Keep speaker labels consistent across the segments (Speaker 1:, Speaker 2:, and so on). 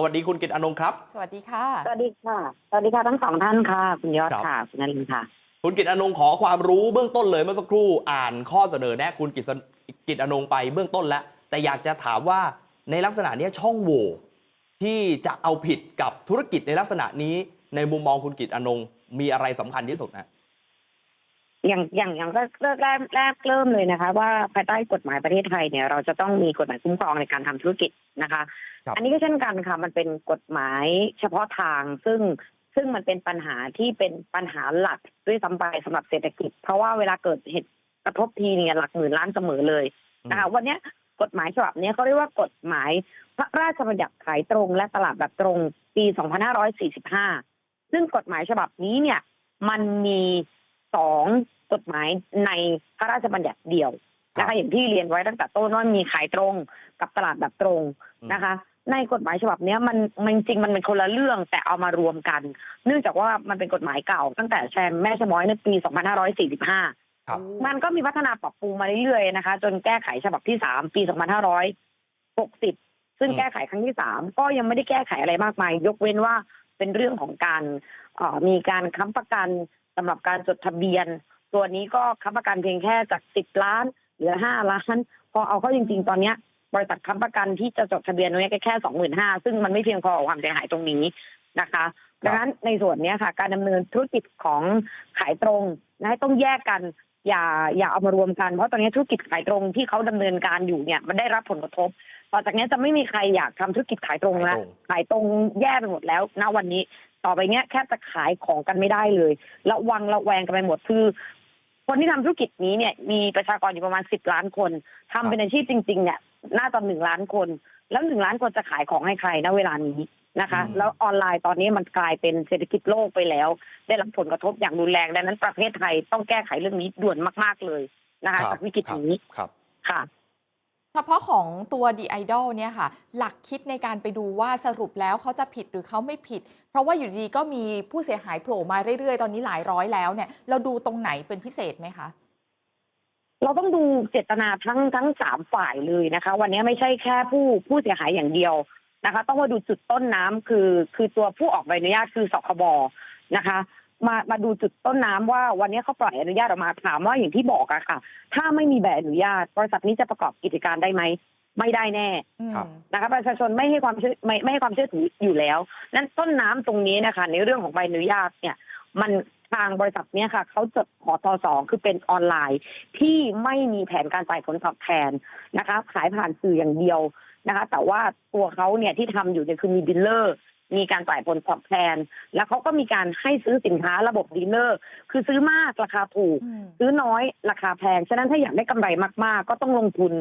Speaker 1: สวัสดีคุณกิตอนงค์ครับ
Speaker 2: สวัสดีค่ะ
Speaker 3: สวัสดีค่ะ สวัสดีค่ะทั้งสองท่านค่ะ คุณยอด
Speaker 1: ครับ
Speaker 3: ค่ะ คุณนรินทร์ค่ะ
Speaker 1: คุณกิตอนงค์ขอความรู้เบื้องต้นเลยเมื่อสักครู่อ่านข้อเสนอแนะคุณกิตสกิตอนงค์ไปเบื้องต้นแล้ว แต่อยากจะถามว่าในลักษณะเนี้ยช่องโหว่ที่จะเอาผิดกับธุรกิจในลักษณะนี้ ในมุมมองคุณกิตอนงค์มีอะไรสำคัญที่สุดนะ
Speaker 3: อย่างอย่างอย่างก็เริ่มแรกแรกเริ่มเลยนะคะ ว่าภายใต้กฎหมายประเทศไทยเนี่ยเราจะต้องมีกฎหมายคุ้มครองในการทำธุรกิจนะคะ
Speaker 1: ครับ
Speaker 3: อันนี้ก็เช่นกันค่ะ มันเป็นกฎหมายเฉพาะทางซึ่งซึ่งมันเป็นปัญหาที่เป็นปัญหาหลักด้วยซ้ำไปสำหรับเศรษฐกิจ เพราะว่าเวลาเกิดเหตุกระทบทีเนี่ยหลักหมื่นล้านเสมอเลยนะคะวันเนี้ยกฎหมายฉบับเนี้ยเขาเรียกว่ากฎหมายพระราชบัญญัติขายตรงและตลาดแบบตรงปี 2545 ซึ่งกฎหมายฉบับนี้เนี่ย มันมีสองกฎหมายในพระราชบัญญัติเดียวนะ
Speaker 1: ครั
Speaker 3: คะ
Speaker 1: บ
Speaker 3: อย่างที่เรียนไว้ตั้งแต่ต้นว่ามีขายตรงกับตลาดแบบตรงนะคะ ในกฎหมายฉบับเนี้ยมันมันจริงๆมันเป็นคนละเรื่องแต่เอามารวมกัน เนื่องจากว่ามันเป็นกฎหมายเก่า ตั้งแต่แชมแม่ชะม้อยในปี 2545
Speaker 1: ครับ
Speaker 3: มันก็มีพัฒนาปรับปรุงมาเรื่อยๆนะคะ จนแก้ไขฉบับที่สามปี 2560 ซึ่ง
Speaker 1: อืม
Speaker 3: แก้ไขครั้งที่สามก็ยังไม่ได้แก้ไขอะไรมากมาย ยกเว้นว่าเป็นเรื่องของการเอ่อมีการค้ำประกันสำหรับการจดทะเบียน ตัวนี้ก็ค้ำประกันเพียงแค่จาก 10 ล้านเหลือ 5 ล้าน พอเอาเข้าจริง ๆ ตอนเนี้ย บริษัทค้ำประกันที่จะจดทะเบียนตรงเนี้ยก็แค่25,000ซึ่งมันไม่เพียงพอกับความเสียหายตรงนี้นะคะดังนั้นในส่วนเนี้ยค่ะ การดำเนินธุรกิจของขายตรงนะต้องแยกกันอย่าอย่าเอามารวมกันเพราะตอนนี้ธุรกิจขายตรงที่เขาดำเนินการอยู่เนี่ยมันได้รับผลกระทบต่อจากนี้จะไม่มีใครอยากทำธุรกิจขายตรงแล้ว
Speaker 1: ขายตรง
Speaker 3: ขายตรงแย่ไปหมดแล้วณวันนี้ ต่อไปเนี้ยแค่จะขายของกันไม่ได้เลยระวังระแวงกันไปหมดคือ คนที่ทำธุรกิจนี้เนี่ยมีประชากรอยู่ประมาณสิบล้านคนทำเป็นอาชีพจริงๆเนี่ย น่าจะหนึ่งล้านคน แล้วหนึ่งล้านคนจะขายของให้ใครณเวลานี้นะคะ
Speaker 1: อืม
Speaker 3: แล้วออนไลน์ตอนนี้มันกลายเป็นเศรษฐกิจโลกไปแล้ว ได้รับผลกระทบอย่างรุนแรงดังนั้นประเทศไทยต้องแก้ไขเรื่องนี้ด่วนมาก ๆเลยนะคะจากวิกฤตนี้
Speaker 1: ครับ
Speaker 3: ค่ะ
Speaker 2: เฉพาะของตัว The Idol เนี่ยค่ะ หลักคิดในการไปดูว่าสรุปแล้วเขาจะผิดหรือเขาไม่ผิด เพราะว่าอยู่ดีๆก็มีผู้เสียหายโผล่มาเรื่อยๆ ตอนนี้หลายร้อยแล้วเนี่ย เราดูตรงไหนเป็นพิเศษไหมคะ
Speaker 3: เราต้องดูเจตนาทั้งทั้งสามฝ่ายเลยนะคะ วันนี้ไม่ใช่แค่ผู้ผู้เสียหายอย่างเดียวนะคะ ต้องมาดูจุดต้นน้ำคือคือตัวผู้ออกใบอนุญาตคือสคบนะคะ มามาดูจุดต้นน้ำว่าวันนี้เขาปล่อยอนุญาตออกมาถามว่าอย่างที่บอกอะค่ะ ถ้าไม่มีใบอนุญาตบริษัทนี้จะประกอบกิจการได้ไหมไม่ได้แน่
Speaker 1: ครับ
Speaker 3: นะคะประชาชนไม่ให้ความเชื่อไม่ไม่ให้ความเชื่อถืออยู่แล้ว นั้นต้นน้ำตรงนี้นะคะ ในเรื่องของใบอนุญาตเนี่ย มัน ทางบริษัทเนี้ยค่ะเขาจดขอตสองคือเป็นออนไลน์ ที่ไม่มีแผนการจ่ายผลตอบแทนนะคะ ขายผ่านสื่ออย่างเดียวนะคะ แต่ว่าตัวเขาเนี่ยที่ทำอยู่เนี่ยคือมีดีลเลอร์มีการจ่ายผลตอบแทน แล้วเขาก็มีการให้ซื้อสินค้าระบบดีลเลอร์ คือซื้อมากราคาถูก
Speaker 2: อืม
Speaker 3: ซื้อน้อยราคาแพง ฉะนั้นถ้าอยากได้กำไรมากๆ ก็ต้องลงทุน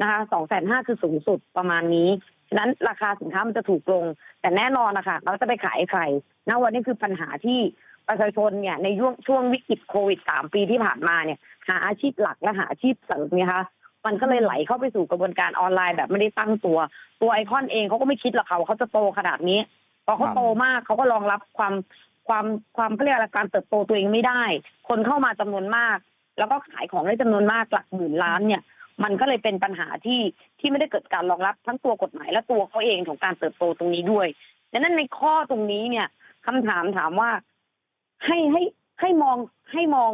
Speaker 3: นะคะสองแสนห้าคือสูงสุดประมาณนี้ ฉะนั้นราคาสินค้ามันจะถูกลง แต่แน่นอนนะคะเราจะไปขายให้ใครนะวันนี้คือปัญหาที่ ประชาชนเนี่ยในช่วงช่วงวิกฤตโควิดสามปีที่ผ่านมาเนี่ย หาอาชีพหลักและหาอาชีพเสริมเนี่ยคะมันก็เลยไหลเข้าไปสู่กระบวนการออนไลน์แบบไม่ได้ตั้งตัว ตัวไอคอนเองเขาก็ไม่คิดหรอกค่ะว่าเขาจะโตขนาดนี้ พอเขาโตมากเขาก็รองรับความความความเขาเรียกอะไรการเติบโตตัวเองไม่ได้ คนเข้ามาจำนวนมาก แล้วก็ขายของได้จำนวนมากหลักหมื่นล้านเนี่ย มันก็เลยเป็นปัญหาที่ที่ไม่ได้เกิดการรองรับทั้งตัวกฎหมายและตัวเขาเองของการเติบโตตรงนี้ด้วยดังนั้นในข้อตรงนี้เนี่ยคำถามถามว่า ให้ให้ให้มองให้มอง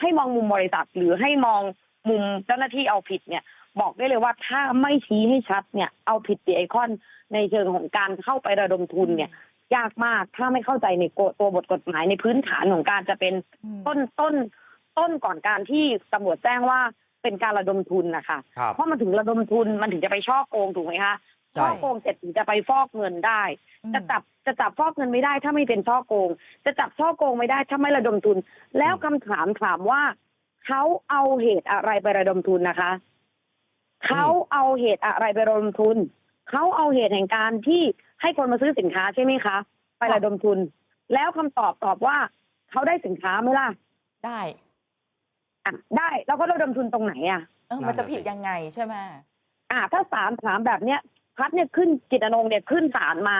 Speaker 3: ให้มองมุมบริษัทหรือให้มองมุมเจ้าหน้าที่เอาผิดเนี่ย บอกได้เลยว่าถ้าไม่ชี้ให้ชัดเนี่ยเอาผิดดีไอคอนในเชิงของการเข้าไประดมทุนเนี่ย ยากมากถ้าไม่เข้าใจในโกตัวบทกฎหมายในพื้นฐานของการจะเป็น
Speaker 2: อืม
Speaker 3: ต้นต้นต้นก่อนการที่ตำรวจแจ้งว่าเป็นการระดมทุนนะคะ
Speaker 1: ครับ
Speaker 3: เพราะมันถึงระดมทุนมันถึงจะไปช่อโกงถูกไหมคะ
Speaker 1: ใช่
Speaker 3: ช่อโกงเสร็จถึงจะไปฟอกเงินได้
Speaker 2: อืม
Speaker 3: จะจับ จะจับฟอกเงินไม่ได้ถ้าไม่เป็นช่อโกง จะจับช่อโกงไม่ได้ถ้าไม่ระดมทุน แล้วคำถามถามว่า เขาเอาเหตุอะไรไประดมทุนนะคะ เขาเอาเหตุอะไรไประดมทุน เขาเอาเหตุแห่งการที่ให้คนมาซื้อสินค้าใช่ไหมคะ ไประดมทุน แล้วคำตอบตอบว่า เขาได้สินค้าไหมล่ะ
Speaker 2: ได้
Speaker 3: อะได้แล้วก็ระดมทุนตรงไหนอะ
Speaker 2: เออ
Speaker 1: นั่น
Speaker 2: มันจะ
Speaker 1: น่ะ
Speaker 2: ผิด
Speaker 1: สิ
Speaker 2: ยังไงใช่ไหม
Speaker 3: อ่า ถ้าศาลถามแบบเนี้ยพัดเนี่ยขึ้นจิตรอนงค์เนี่ยขึ้นศาลมา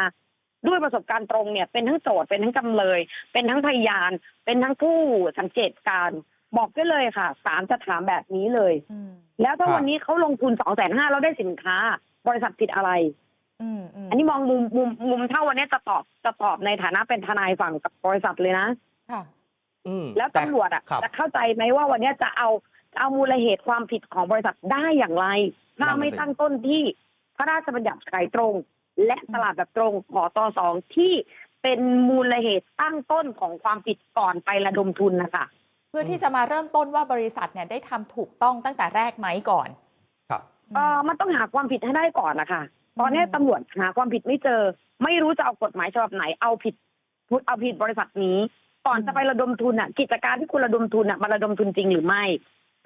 Speaker 3: ด้วยประสบการณ์ตรงเนี่ยเป็นทั้งโจทย์เป็นทั้งจำเลย เป็นทั้งพยาน เป็นทั้งผู้สังเกตการณ์บอกได้เลยค่ะศาลจะถามแบบนี้เลย
Speaker 2: อืม
Speaker 3: แล้วถ้า
Speaker 1: ครับ
Speaker 3: วันนี้เขาลงทุนสองแสนห้าแล้วได้สินค้า บริษัทผิดอะไร
Speaker 2: อืมอืม
Speaker 3: อันนี้มองมุมมุมมุมเท่าวันนี้จะตอบจะตอบในฐานะเป็นทนายฝั่งกับบริษัทเลยนะ
Speaker 2: ค่ะ
Speaker 1: อืม
Speaker 3: แล้ว
Speaker 1: ต่
Speaker 3: ตำรวจอะ
Speaker 1: ครับ
Speaker 3: จะเข้าใจไหมว่าวันนี้จะเอาจะเอามูลเหตุความผิดของบริษัทได้อย่างไร ถ้า
Speaker 1: นั่นน่ะ
Speaker 3: ไม่
Speaker 1: สิ
Speaker 3: ตั้งต้นที่พระราชบัญญัติขายตรง และตลาดแบบตรงขอตอสองที่เป็นมูลเหตุตั้งต้นของความผิดก่อนไประดมทุนนะคะ
Speaker 2: เพื่อที่จะมาเริ่มต้นว่าบริษัทเนี่ยได้ทำถูกต้องตั้งแต่แรกไหมก่อน
Speaker 1: ครับ
Speaker 3: เออมันต้องหาความผิดให้ได้ก่อนนะคะตอนนี้
Speaker 2: อืม
Speaker 3: ตำรวจหาความผิดไม่เจอ ไม่รู้จะเอากฎหมายฉบับไหนเอาผิดเอาผิดบริษัทนี้ก่อนจะไประดมทุนอะ กิจการที่คุณระดมทุนอะมันระดมทุนจริงหรือไม่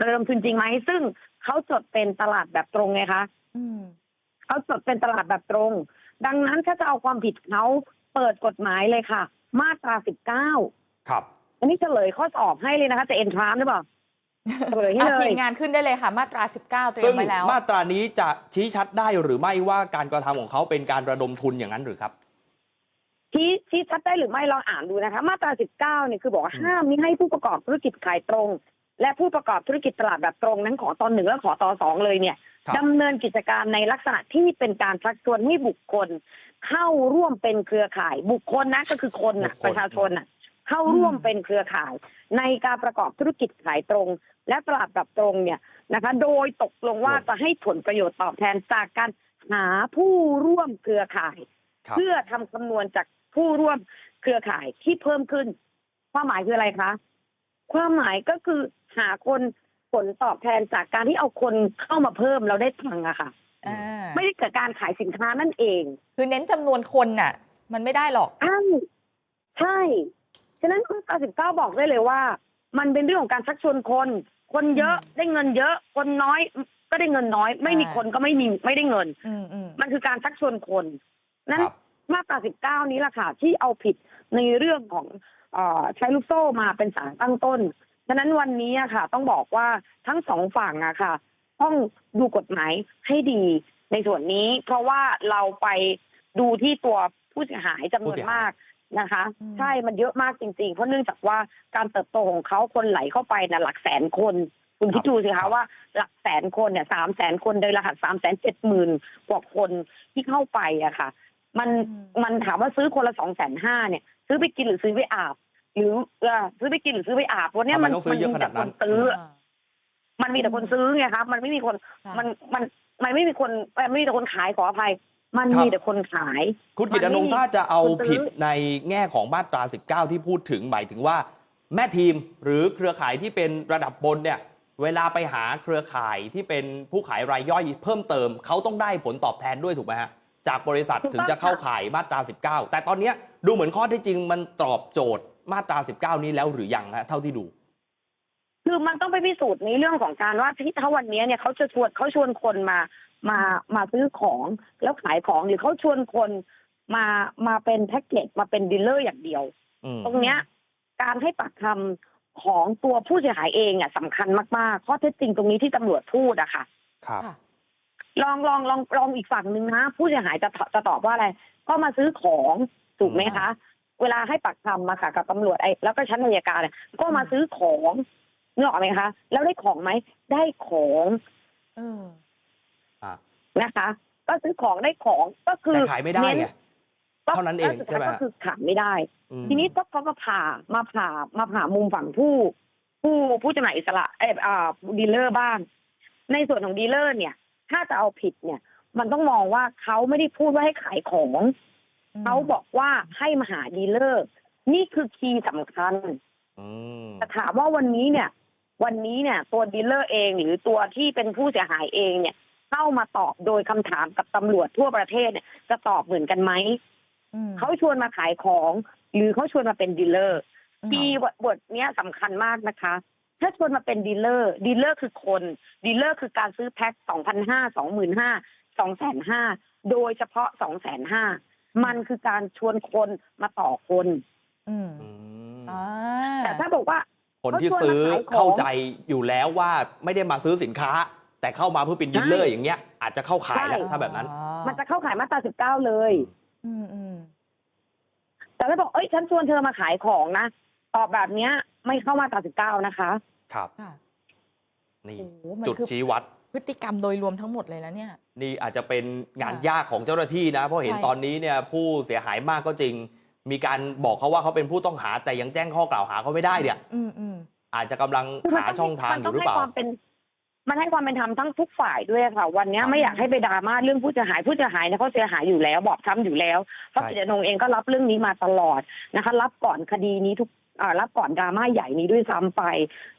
Speaker 3: ระดมทุนจริงไหมซึ่งเขาจดเป็นตลาดแบบตรงไงคะ
Speaker 2: อืม
Speaker 3: เขาจดเป็นตลาดแบบตรง ดังนั้นถ้าจะเอาความผิดเขาเปิดกฎหมายเลยค่ะ มาตราสิบเก้า
Speaker 1: ครับ
Speaker 3: อันนี้เฉลยข้อสอบให้เลยนะคะ จะเอ็นทรานหรือเปล่าเฉลยให้
Speaker 2: อะ
Speaker 3: เล
Speaker 2: ที
Speaker 3: ย
Speaker 2: มงานขึ้นได้เลยค่ะ มาตรา 19 เตรีย
Speaker 1: ซึ่
Speaker 2: ม
Speaker 1: ง
Speaker 2: ไว้แล้ว
Speaker 1: มาตรานี้จะชี้ชัดได้หรือไม่ว่าการกระทำของเขาเป็นการระดมทุนอย่างนั้นหรือครับ
Speaker 3: ที่ที่ชัดได้หรือไม่ลองอ่านดูนะคะ มาตรา 19เนี่ยคือบอกว่า
Speaker 1: อืม
Speaker 3: ห้ามมิให้ผู้ประกอบธุรกิจขายตรง และผู้ประกอบธุรกิจตลาดแบบตรงนั้นขอตอนหนึ่งและขอตอนสองเลยเนี่ย
Speaker 1: ครับ
Speaker 3: ดำเนินกิจการในลักษณะที่เป็นการชักชวนให้บุคคล เข้าร่วมเป็นเครือข่ายบุคคลนะก็คือคนน่ะ
Speaker 1: บุคคล
Speaker 3: ประชาชนน่ะเข้าร่วม
Speaker 2: อืม
Speaker 3: เป็นเครือข่าย ในการประกอบธุรกิจขายตรง และตลาดแบบตรงเนี่ยนะคะ โดยตกลงว่าจะให้ผลประโยชน์ตอบแทนจากการหาผู้ร่วมเครือข่าย
Speaker 1: ครับ
Speaker 3: เพื่อทำคำนวณจากผู้ร่วมเครือข่ายที่เพิ่มขึ้น ความหมายคืออะไรคะ ความหมายก็คือ หาคนผลตอบแทนจากการที่เอาคนเข้ามาเพิ่มเราได้ตังค์อะค่ะ
Speaker 2: อ่า
Speaker 3: ไม่ได้เกิดการขายสินค้านั่นเอง
Speaker 2: คือเน้นจำนวนคนน่ะ มันไม่ได้หรอก
Speaker 3: ใช่ใช่ฉะนั้นมาตราสิบเก้าบอกได้เลยว่า มันเป็นเรื่องของการชักชวนคน คนเยอะ
Speaker 2: อืม
Speaker 3: ได้เงินเยอะ คนน้อยก็ได้เงินน้อย ไม่มี
Speaker 2: อ่า
Speaker 3: คนก็ไม่มีไม่ได้เงิน
Speaker 2: อืมอืม
Speaker 3: มันคือการชักชวนคนนั้น
Speaker 1: ครับ
Speaker 3: มาตรา19นี้แหละค่ะที่เอาผิดในเรื่องของเออใช้ลูกโซ่มาเป็นสารตั้งต้นฉะนั้นวันนี้อะค่ะ ต้องบอกว่าทั้งสองฝั่งอะค่ะ ต้องดูกฎหมายให้ดีในส่วนนี้ เพราะว่าเราไปดูที่ตัวผู้เสียหายจำนวนมากนะคะ
Speaker 2: อืม
Speaker 3: ใช่มันเยอะมากจริงๆ เพราะเนื่องจากว่าการเติบโตของเขาคนไหลเข้าไปนะหลักแสนคน คุณคิดดูสิ
Speaker 1: ครั
Speaker 3: คะ
Speaker 1: บ
Speaker 3: ว่าหลักแสนคนเนี่ยสามแสนคนโดยรหัสสามแสนเจ็ดหมื่นกว่าคนที่เข้าไปอะค่ะ มัน
Speaker 2: อืม
Speaker 3: มันถามว่าซื้อคนละสองแสนห้าเนี่ย ซื้อไปกินหรือซื้อไปอาบ หรือเออซื้อไปกินหรือซื้อไปอาบวันเนี้ย
Speaker 1: ทำไม
Speaker 3: มัน
Speaker 1: ต้องซื้อเยอะ
Speaker 3: มี
Speaker 1: ขนาดนั้น
Speaker 3: แต่คซื้ออ
Speaker 2: อ่า
Speaker 3: มันมีแต่คนซื้อไงครับ มันไม่มีคน
Speaker 2: ค่ะ
Speaker 3: มันมันมันไม่มีคนเอ่อไม่มีแต่คนขายขออภัย มัน
Speaker 1: ครับ
Speaker 3: มีแต่คนขาย
Speaker 1: คุณกิตอนง
Speaker 3: มันไม่มี
Speaker 1: ถ้าจะเอา
Speaker 3: คนซื้อ
Speaker 1: ผิดในแง่ของมาตรา 19 ที่พูดถึงหมายถึงว่า แม่ทีมหรือเครือข่ายที่เป็นระดับบนเนี่ย เวลาไปหาเครือข่ายที่เป็นผู้ขายรายย่อยเพิ่มเติม เขาต้องได้ผลตอบแทนด้วยถูกไหมฮะ จากบริษัทถึงจะเข้าข่ายมาตรา 19 แต่ตอนเนี้ยดูเหมือนข้อเท็จจริงมันตอบโจทย์ มาตรา 19 นี้แล้วหรือยังฮะเท่าที่ดู
Speaker 3: คือมันต้องไปพิสูจน์ในเรื่องของการว่าที่ถ้าวันนี้เนี่ยเขาจะชวนเขาชวนคนมามามาซื้อของแล้วขายของหรือเขาชวนคนมามาเป็นแพ็กเกจมาเป็นดีลเลอร์อย่างเดียว
Speaker 1: อืม
Speaker 3: ตรงเนี้ย การให้ปากคำของตัวผู้เสียหายเองอะสำคัญมากๆ ข้อเท็จจริงตรงนี้ที่ตำรวจพูดอะค่ะ
Speaker 1: ครับ
Speaker 2: ค่ะ
Speaker 3: ลองลองลองลองอีกฝั่งหนึ่งนะ ผู้เสียหายจะตจะตอบว่าอะไร ก็มาซื้อของถูกไหมคะ เวลาให้ปากคำมาค่ะกับตำรวจไอ้แล้วก็ชั้นอัยการเนี่ยก็มาซื้อของนึกออกไหมคะ แล้วได้ของไหมได้ของ
Speaker 2: เออ
Speaker 3: นะคะ ก็ซื้อของได้ของก็คือ
Speaker 1: แต่ขายไม่ได้
Speaker 3: เน้น
Speaker 1: ไงเท่านั้นเอง
Speaker 3: ก็สุด
Speaker 1: ใช่ไหม
Speaker 3: ท้ายก็
Speaker 1: ฮะ
Speaker 3: คือขายไม่ได้
Speaker 1: อืม
Speaker 3: ทีนี้ก็เขาก็ผ่ามาผ่ามาผ่ามุมฝั่งผู้ผู้ผู้จำหน่ายอิสระเอออ่าดีลเลอร์บ้าง ในส่วนของดีลเลอร์เนี่ย ถ้าจะเอาผิดเนี่ย มันต้องมองว่าเขาไม่ได้พูดว่าให้ขายของ
Speaker 2: ม
Speaker 3: เขาบอกว่าให้มาหาดีลเลอร์ นี่คือคีย์สำคัญ
Speaker 1: อืม
Speaker 3: แต่ถามว่าวันนี้เนี่ย วันนี้เนี่ย ตัวดีลเลอร์เองหรือตัวที่เป็นผู้เสียหายเองเนี่ย เข้ามาตอบโดยคำถามกับตำรวจทั่วประเทศเนี่ย จะตอบเหมือนกันไหม
Speaker 2: อืม
Speaker 3: เขาชวนมาขายของ หรือเขาชวนมาเป็นดีลเลอร์
Speaker 2: อืม
Speaker 3: คีย์บทเนี้ยสำคัญมากนะคะถ้าชวนมาเป็นดีลเลอร์ดีลเลอร์คือคนดีลเลอร์คือการซื้อแพ็คสองพันห้าสองหมื่นห้าสองแสนห้าโดยเฉพาะสองแสนห้า มันคือการชวนคนมาต่อคน
Speaker 2: อืม
Speaker 1: อืม
Speaker 2: อ่า
Speaker 3: แต่ถ้าบอกว่า
Speaker 1: คนที่ซื้อ
Speaker 3: เขาชวนมาขายของ
Speaker 1: เข้าใจอยู่แล้วว่าไม่ได้มาซื้อสินค้า แต่เข้ามาเพื่อเป็นดีลเลอร์อย่างเงี้ยอาจจะเข้าขายแล้ว
Speaker 3: ใช่
Speaker 1: ถ้าแบบนั้น
Speaker 2: อ๋อ
Speaker 3: มันจะเข้าขายมาตราสิบเก้าเลย
Speaker 2: อืมอืม
Speaker 3: แต่ถ้าบอกเอ้ยฉันชวนเธอมาขายของนะตอบแบบเนี้ย ไม่เข้ามาตราสิบเก้านะคะ
Speaker 1: ครับ
Speaker 2: ค่ะ
Speaker 1: นี่
Speaker 2: โอ้โหมัน
Speaker 1: จุด
Speaker 2: คือ
Speaker 1: ชี้วัด
Speaker 2: พฤติกรรมโดยรวมทั้งหมดเลยแล้วเนี่ย
Speaker 1: นี่อาจจะเป็นงาน
Speaker 2: ค่ะ
Speaker 1: ยากของเจ้าหน้าที่นะ เพราะเห็น
Speaker 2: ใช่
Speaker 1: ตอนนี้เนี่ยผู้เสียหายมากก็จริง มีการบอกเขาว่าเขาเป็นผู้ต้องหาแต่ยังแจ้งข้อกล่าวหาเขาไม่ได้เนี่ย
Speaker 2: อืมอืม
Speaker 1: อาจจะกำลังหาช่องทางอยู่หรือเปล่า
Speaker 3: มันต้ให้ความเป็นมันให้ความเป็นธรรมทั้งทุกฝ่ายด้วยค่ะ วันเนี้ย
Speaker 1: ครับ
Speaker 3: ไม่อยากให้ไปดราม่าเรื่องผู้เสียหายผู้เสียหายเนี่ยเขาเสียหายอยู่แล้ว บอบช้ำอยู่แล้วเพราะ
Speaker 1: ใช่
Speaker 3: กิจนงเองก็รับเรื่องนี้มาตลอดนะคะ รับก่อนคดีนี้ทุกอ่ารับก่อนดราม่าใหญ่นี้ด้วยซ้ำไป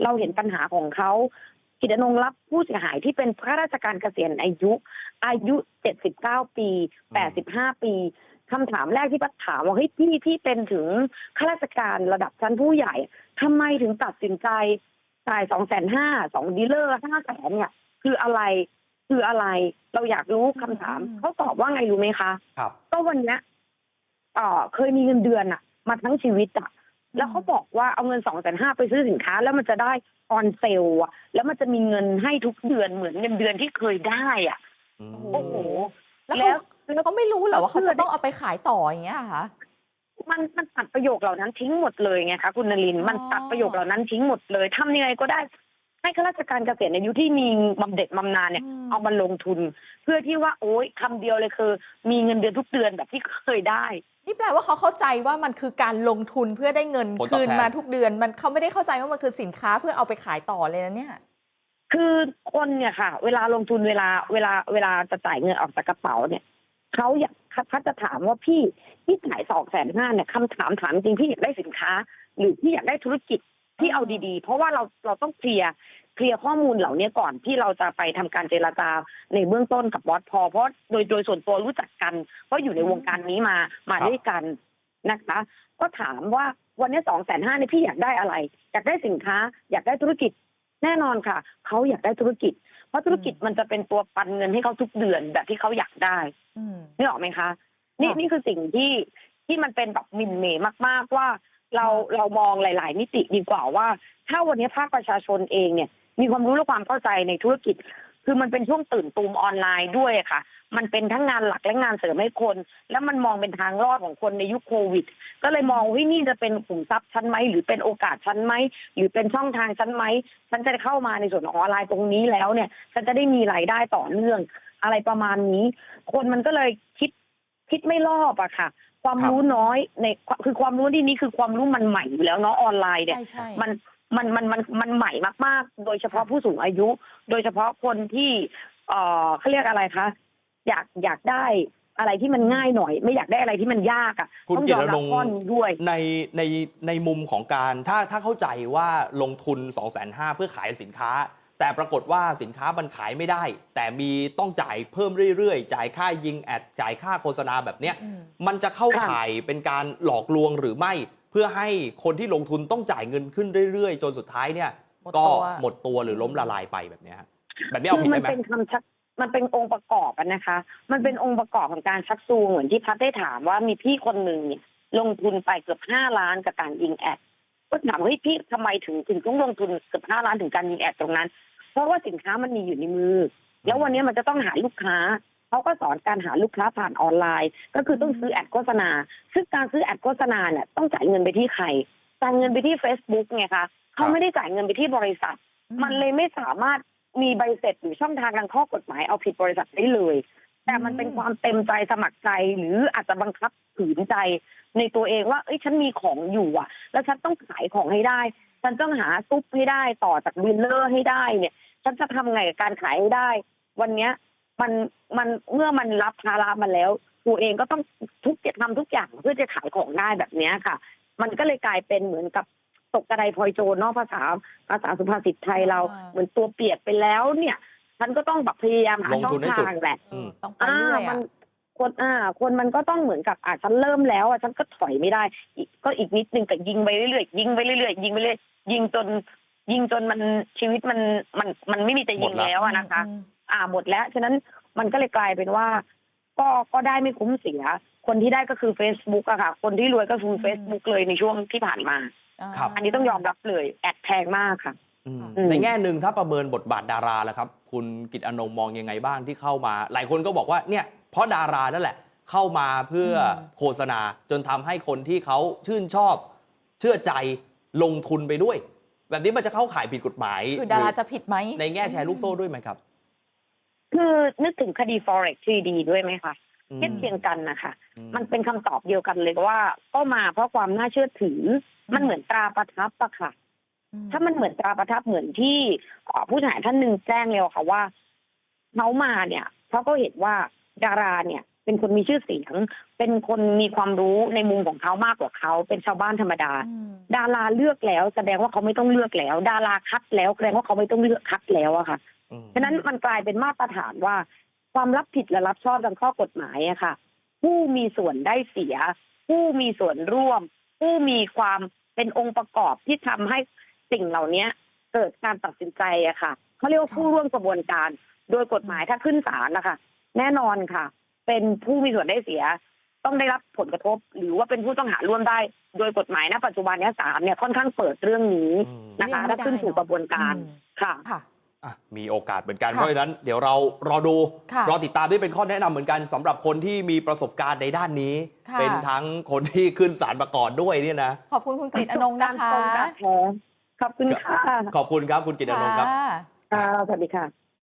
Speaker 3: เราเห็นปัญหาของเขา กิจนงรับผู้เสียหายที่เป็นข้าราชการเกษียณอายุ อายุ 79 ปี 85 ปีคำถามแรกที่ปัดถามว่าเฮ้ยพี่ที่เป็นถึงข้าราชการระดับชั้นผู้ใหญ่ทำไมถึงตัดสินใจจ่ายสองแสนห้าสองดีลเลอร์ห้าแสนเนี่ย คืออะไรคืออะไร เราอยากรู้คำถาม
Speaker 2: อืม
Speaker 3: เขาตอบว่าไงรู้ไหมคะ
Speaker 1: ครับ
Speaker 3: ก็วันเนี้ยเอ่อเคยมีเงินเดือนอะมาทั้งชีวิตอะ แล้วเขาบอกว่าเอาเงินสองแสนห้าไปซื้อสินค้า แล้วมันจะได้ออนเซลอะแล้วมันจะมีเงินให้ทุกเดือนเหมือนเงินเดือนที่เคยได้อะ
Speaker 1: อืม
Speaker 3: โอ้โห
Speaker 2: แล้ว
Speaker 3: แล้ว
Speaker 2: เขา
Speaker 3: แล้ว
Speaker 2: เขาไม่รู้เหรอว่าเขา
Speaker 3: เพื่
Speaker 2: จะ
Speaker 3: อ
Speaker 2: ต้องเอาไปขายต่ออย่างเงี้ยเหรอคะ
Speaker 3: มันมันตัดประโยคเหล่านั้นทิ้งหมดเลยไงคะคุณนรินทร์มันตัดประโยคเหล่านั้นทิ้งหมดเลยทำยังไงก็ได้ ให้ข้าราชการเกษียณอายุที่มีบำเหน็จบำนาญเนี่ย
Speaker 2: อืม
Speaker 3: เอามาลงทุน เพื่อที่ว่าโอ๊ยคำเดียวเลยคือ มีเงินเดือนทุกเดือนแบบที่เคยได้
Speaker 2: นี่แปลว่าเขาเข้าใจว่ามันคือการลงทุนเพื่อได้เงิน
Speaker 1: ผลตอบ
Speaker 2: คืน
Speaker 1: แทน
Speaker 2: มาทุกเดือน มันเขาไม่ได้เข้าใจว่ามันคือสินค้าเพื่อเอาไปขายต่อเลยนะเนี่ย
Speaker 3: คือคนเนี่ยค่ะ เวลาลงทุนเวลาเวลาเวลาจะจ่ายเงินออกจากกระเป๋าเนี่ยเขาอยากเขาจะถามว่าพี่พี่จ่ายสองแสนห้าเนี่ยคำถามถามจริงพี่อยากได้สินค้า หรือพี่อยากได้ธุรกิจ ที่เอาดีๆ เพราะว่าเราเราต้องเคลียร์เคลียร์ข้อมูลเหล่านี้ก่อนที่เราจะไปทำการเจรจาในเบื้องต้นกับบอสพอ เพราะโดยโดยส่วนตัวรู้จักกัน เพราะอยู่ในวงการนี้มามา
Speaker 1: ครับ
Speaker 3: ด้วยกันนะคะ ก็ถามว่าวันนี้สองแสนห้านี่พี่อยากได้อะไร อยากได้สินค้า อยากได้ธุรกิจแน่นอนค่ะ เขาอยากได้ธุรกิจ เพราะธุรกิจมันจะเป็นตัวปันเงินให้เขาทุกเดือนแบบที่เขาอยากได้
Speaker 2: อืม
Speaker 3: นี่ออกไหมคะ นี่
Speaker 2: ค่ะ
Speaker 3: นี่คือสิ่งที่ที่มันเป็นแบบหมินเหมมาก ๆว่า เรา
Speaker 2: ค่ะ
Speaker 3: เรามองหลาย ๆ มิติดีกว่าว่า ถ้าวันนี้ภาคประชาชนเองเนี่ย มีความรู้และความเข้าใจในธุรกิจ คือมันเป็นช่วงตื่นตูมออนไลน์ด้วยค่ะ มันเป็นทั้งงานหลักและงานเสริมให้คน แล้วมันมองเป็นทางรอดของคนในยุคโควิด ก็เลยมองว่านี่จะเป็นขุมทรัพย์ชั้นไหมหรือเป็นโอกาสชั้นไหมหรือเป็นช่องทางชั้นไหมฉันจะเข้ามาในส่วนของออนไลน์ตรงนี้แล้วเนี่ยฉันจะได้มีรายได้ต่อเนื่องอะไรประมาณนี้ คนมันก็เลยคิดคิดไม่รอบอะค่ะ ความ
Speaker 1: ครับ
Speaker 3: รู้น้อยในคือความรู้ที่นี้คือความรู้มันใหม่อยู่แล้วเนาะออนไลน์เนี่ย
Speaker 2: ใช่ใช่
Speaker 3: มันมันมันมันมันใหม่มากๆ โดยเฉพาะผู้สูงอายุ โดยเฉพาะคนที่ เอ่อเขาเรียกอะไรคะอยากอยากได้อะไรที่มันง่ายหน่อย ไม่อยากได้อะไรที่มันยากอะ่ะ
Speaker 1: คุณ
Speaker 3: ต้อง
Speaker 1: กิ
Speaker 3: ยอ
Speaker 1: ต
Speaker 3: ม
Speaker 1: น
Speaker 3: รับ
Speaker 1: ง
Speaker 3: ข้อนี้ด้วย
Speaker 1: ในในในมุมของการถ้าถ้าเข้าใจว่าลงทุน 2 5 0 0 0เพื่อขายสินค้า แต่ปรากฏว่าสินค้ามันขายไม่ได้ แต่มีต้องจ่ายเพิ่มเรื่อยๆ จ่ายค่ายิงแอดจ่ายค่าโฆษณาแบบเนี้ย
Speaker 2: อืม
Speaker 1: มันจะเข้าข่ายเป็นการหลอกลวงหรือไม่ เพื่อให้คนที่ลงทุนต้องจ่ายเงินขึ้นเรื่อยๆ จนสุดท้ายเนี่ย
Speaker 2: หมด
Speaker 1: ก็
Speaker 2: ตัว
Speaker 1: หมดตัวหรือล้มละลายไปแบบเนี้ยฮะแบบนี้เอา
Speaker 3: คื
Speaker 1: ผิด
Speaker 3: มั
Speaker 1: ได้ไหม
Speaker 3: เป็นคำชักมันเป็นองค์ประกอบอะนะคะ มันเป็นองค์ประกอบของการชักซูงเหมือนที่พัดได้ถามว่ามีพี่คนหนึ่งเนี่ยลงทุนไปเกือบห้าล้านกับการยิงแอด ก็ถามว่าเฮ้ยพี่ทำไมถึงถึงต้องลงทุนเกือบห้าล้านถึงการยิงแอดตรงนั้น เพราะว่าสินค้ามันมีอยู่ในมือ แล้ววันนี้มันจะต้องหาลูกค้าเขาก็สอนการหาลูกค้าผ่านออนไลน์ ก็คือต้องซื้อแอดโฆษณา ซึ่งการซื้อแอดโฆษณาเนี่ยต้องจ่ายเงินไปที่ใครจ่ายเงินไปที่ Facebook ไงคะเขาไม่ได้จ่ายเงินไปที่บริษัท มันเลยไม่สามารถมีใบเสร็จหรือช่องทางทางข้อกฎหมายเอาผิดบริษัทได้เลย แต่มันเป็นความเต็มใจสมัครใจหรืออาจจะบังคับขืนใจในตัวเองว่า เอ้ยฉันมีของอยู่อะ แล้วฉันต้องขายของให้ได้ ฉันต้องหาซุปให้ได้ต่อจากวิลเลอร์ให้ได้เนี่ย ฉันจะทำไงกับการขายให้ได้ วันเนี้ยมันมันเมื่อมันรับภาระมาแล้ว ตัวเองก็ต้องทุกจะทำทุกอย่างเพื่อจะขายของได้แบบเนี้ยค่ะ มันก็เลยกลายเป็นเหมือนกับตกกระไดพลอยโจรเนอกภาษาภาษาสุภาษิตไทยเรา
Speaker 2: อ่า
Speaker 3: เหมือนตัวเปียกไปแล้วเนี่ย ฉันก็ต้องแบบพยายามหา
Speaker 1: ลง
Speaker 3: ช่อ
Speaker 1: ทุ
Speaker 3: ง
Speaker 1: นให้สุด
Speaker 3: ทางแหละ
Speaker 2: เออต้องไป
Speaker 3: อ่า
Speaker 2: เรื่อย
Speaker 3: มั
Speaker 2: อะ
Speaker 3: นคนอ่า คนมันก็ต้องเหมือนกับอ่าฉันเริ่มแล้วอะฉันก็ถอยไม่ได้อีกก็อีกนิดนึงก็ยิงไปเรื่อยๆยิงไปเรื่อยๆยิงไปเรื่อยยิงจน ยิงจนมันชีวิตมันมันมันไม่มีจะยิง
Speaker 1: หมดละ
Speaker 3: แล้วอะนะคะ
Speaker 2: อืม
Speaker 3: อ่าหมดแล้วฉะนั้นมันก็เลยกลายเป็นว่า ก็ก็ได้ไม่คุ้มเสีย คนที่ได้ก็คือ Facebook อะค่ะ คนที่รวยก็คือ
Speaker 2: อืม
Speaker 3: Facebook เลยในช่วงที่ผ่านมา
Speaker 1: ครับ
Speaker 3: อันนี้ต้องยอมรับเลยแอดแพงมากค่ะ
Speaker 1: อืม
Speaker 3: อืม
Speaker 1: ในแง่หนึ่งถ้าประเมินบทบาทดาราแล้วครับ คุณกิตอนงมองยังไงบ้างที่เข้ามา หลายคนก็บอกว่าเนี่ยเพราะดารานั่นแหละ เข้ามาเพื่ออ
Speaker 2: ม
Speaker 1: โฆษณาจนทำให้คนที่เขาชื่นชอบ เชื่อใจลงทุนไปด้วย แบบนี้มันจะเข้าข่ายผิดกฎหมาย
Speaker 2: คือดาราจะผิดไหม
Speaker 1: ในแง่แชร์ลูกโซ่ด้วยไหมครับ
Speaker 3: คือนึกถึงคดี forex 3D ด้วยไหมคะ
Speaker 1: อืม
Speaker 3: เทียบเคียงกันนะคะ
Speaker 1: อื
Speaker 3: มันเป็นคำตอบเดียวกันเลยว่า ก็มาเพราะความน่าเชื่อถือ มันเหมือนตราประทับอะค่ะ
Speaker 2: อืม
Speaker 3: ถ้ามันเหมือนตราประทับเหมือนที่เอ่อผู้เสียหายท่านหนึ่งแจ้งเลยค่ะว่าเขามาเนี่ยเพราะเขาเห็นว่าดาราเนี่ย เป็นคนมีชื่อเสียง เป็นคนมีความรู้ในมุมของเขามากกว่าเขาเป็นชาวบ้านธรรมดา
Speaker 2: อืม
Speaker 3: ดาราเลือกแล้ว แสดงว่าเขาไม่ต้องเลือกแล้ว ดาราคัดแล้วแสดงว่าเขาไม่ต้องเลือกคัดแล้วอะค่ะ
Speaker 1: อืม
Speaker 3: ฉะนั้นมันกลายเป็นมาตรฐานว่า ความรับผิดและรับชอบตามข้อกฎหมายอะค่ะ ผู้มีส่วนได้เสีย ผู้มีส่วนร่วม ผู้มีความเป็นองค์ประกอบที่ทำให้ สิ่งเหล่านี้เกิดการตัดสินใจอะค่ะเขาเรียกว่าผู้ร่วมกระบวนการ โดยกฎหมายถ้าขึ้นศาลนะคะแน่นอนค่ะ เป็นผู้มีส่วนได้เสีย ต้องได้รับผลกระทบ หรือว่าเป็นผู้ต้องหาร่วมได้ โดยกฎหมายณปัจจุบันเนี้ศาลเนี่ยค่อนข้างเปิดเรื่องนี้
Speaker 1: อืม
Speaker 3: นะคะ
Speaker 2: เลี่ยงไม่
Speaker 3: ถ้าขึ้นสู่
Speaker 2: ได้เนอะ
Speaker 3: กระบวนการ
Speaker 2: อืม
Speaker 3: ค่ะ
Speaker 2: ค่ะ
Speaker 1: อะมีโอกาสเหมือนกัน
Speaker 2: ค่ะ
Speaker 1: เพราะฉะนั้นเดี๋ยวเรารอดู
Speaker 2: ค่ะ
Speaker 1: รอติดตามด้วยเป็นข้อแนะนำเหมือนกันสำหรับคนที่มีประสบการณ์ในด้านนี้
Speaker 2: ค่ะ
Speaker 1: เป็นทั้งคนที่ขึ้นศาลมาก่อนด้วยเนี่ยนะ
Speaker 2: ขอบคุณคุณกฤษอนงค์นะคะ
Speaker 3: ขอบคุณค่ะ
Speaker 1: ขอบคุณครับคุณกิตอนงค์ครับ
Speaker 2: ค่ะ
Speaker 3: ค่ะสวัสดีค่ะ